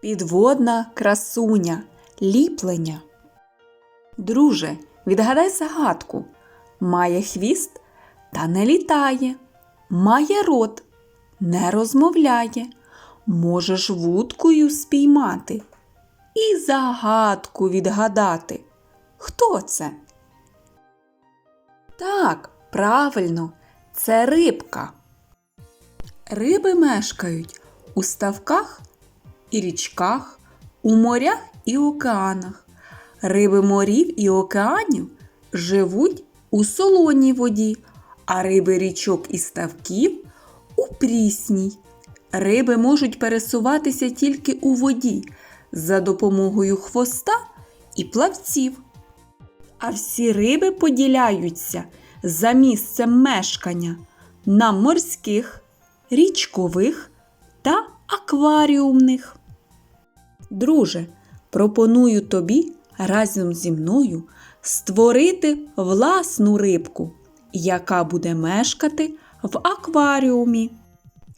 Підводна красуня, ліплення. Друже, відгадай загадку. Має хвіст та не літає, має рот, не розмовляє, можеш вудкою спіймати і загадку відгадати. Хто це? Так, правильно, це рибка. Риби мешкають у ставках і річках, у морях і океанах. Риби морів і океанів живуть у солоній воді, а риби річок і ставків у прісній. Риби можуть пересуватися тільки у воді за допомогою хвоста і плавців. А всі риби поділяються за місцем мешкання на морських, річкових та акваріумних. Друже, пропоную тобі разом зі мною створити власну рибку, яка буде мешкати в акваріумі.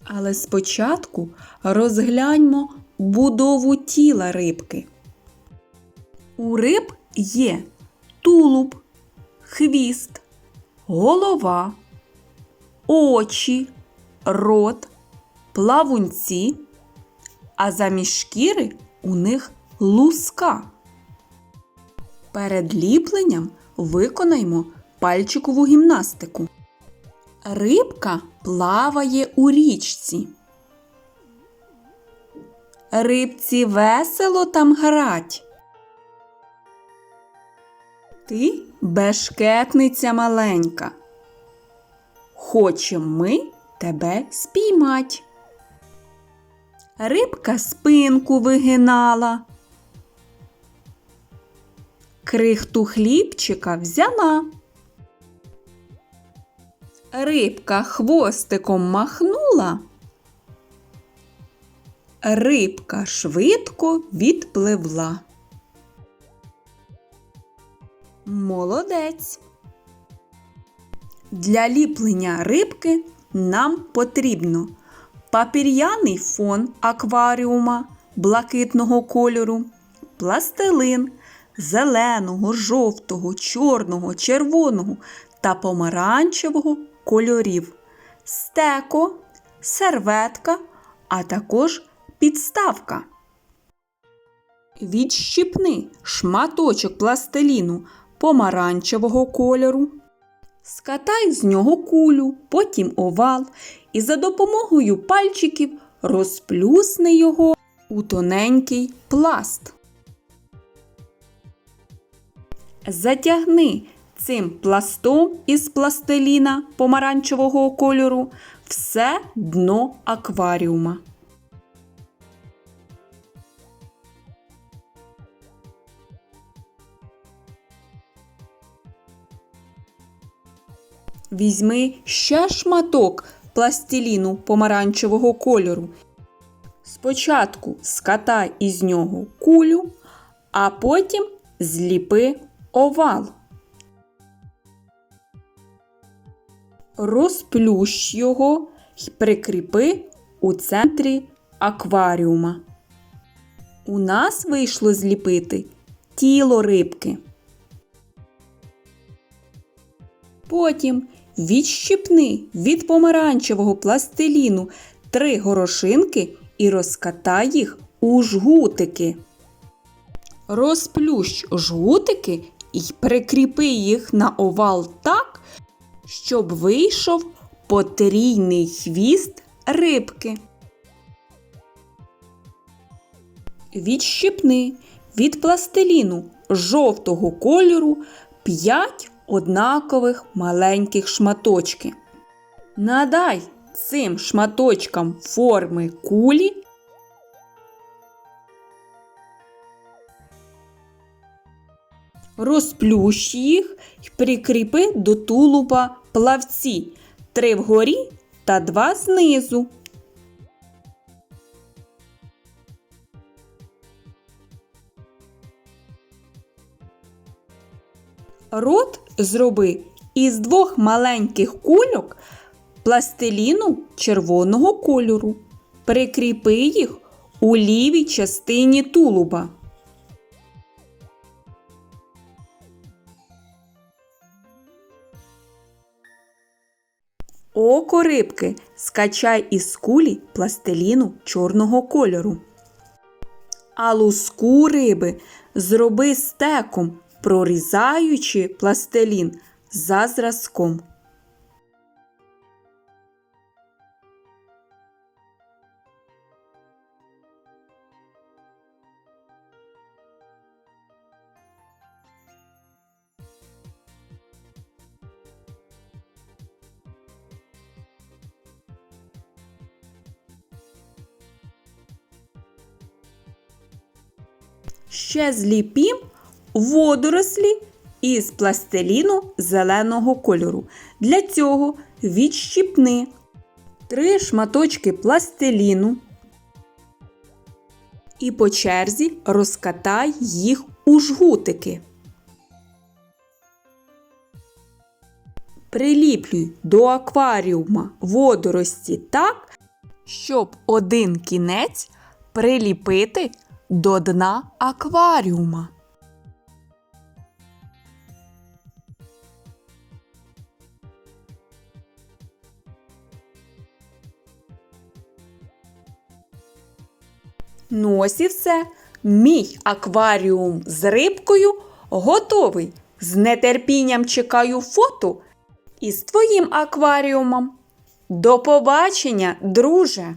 Але спочатку розгляньмо будову тіла рибки. У риб є тулуб, хвіст, голова, очі, рот, плавунці, а замість шкіри у них луска. Перед ліпленням виконаймо пальчикову гімнастику. Рибка плаває у річці. Рибці весело там грать. Ти бешкетниця маленька. Хочем ми тебе спіймать. Рибка спинку вигинала. Крихту хлібчика взяла. Рибка хвостиком махнула. Рибка швидко відпливла. Молодець. Для ліплення рибки нам потрібно папір'яний фон акваріума блакитного кольору, пластилин зеленого, жовтого, чорного, червоного та помаранчевого кольорів, стеко, серветка, а також підставка. Відщипни шматочок пластиліну помаранчевого кольору. Скатай з нього кулю, потім овал і за допомогою пальчиків розплюсни його у тоненький пласт. Затягни цим пластом із пластиліна помаранчевого кольору все дно акваріума. Візьми ще шматок пластиліну помаранчевого кольору. Спочатку скатай із нього кулю, а потім зліпи овал. Розплющ його й прикріпи у центрі акваріума. У нас вийшло зліпити тіло рибки. Потім відщипни від помаранчевого пластиліну три горошинки і розкатай їх у жгутики. Розплющ жгутики і прикріпи їх на овал так, щоб вийшов потрійний хвіст рибки. Відщипни від пластиліну жовтого кольору 5 однакових маленьких шматочки. Надай цим шматочкам форми кулі. Розплющ їх і прикріпи до тулуба плавці три вгорі та два знизу. Рот зроби із двох маленьких кульок пластиліну червоного кольору. Прикріпи їх у лівій частині тулуба. Око рибки скачай із кулі пластиліну чорного кольору. А луску риби зроби стеком, прорізаючи пластилін за зразком. Ще зліпім водорослі із пластиліну зеленого кольору. Для цього відщіпни три шматочки пластиліну і по черзі розкатай їх у жгутики. Приліплюй до акваріума водорості так, щоб один кінець приліпити до дна акваріума. Ось все. Мій акваріум з рибкою готовий. З нетерпінням чекаю фото із твоїм акваріумом. До побачення, друже!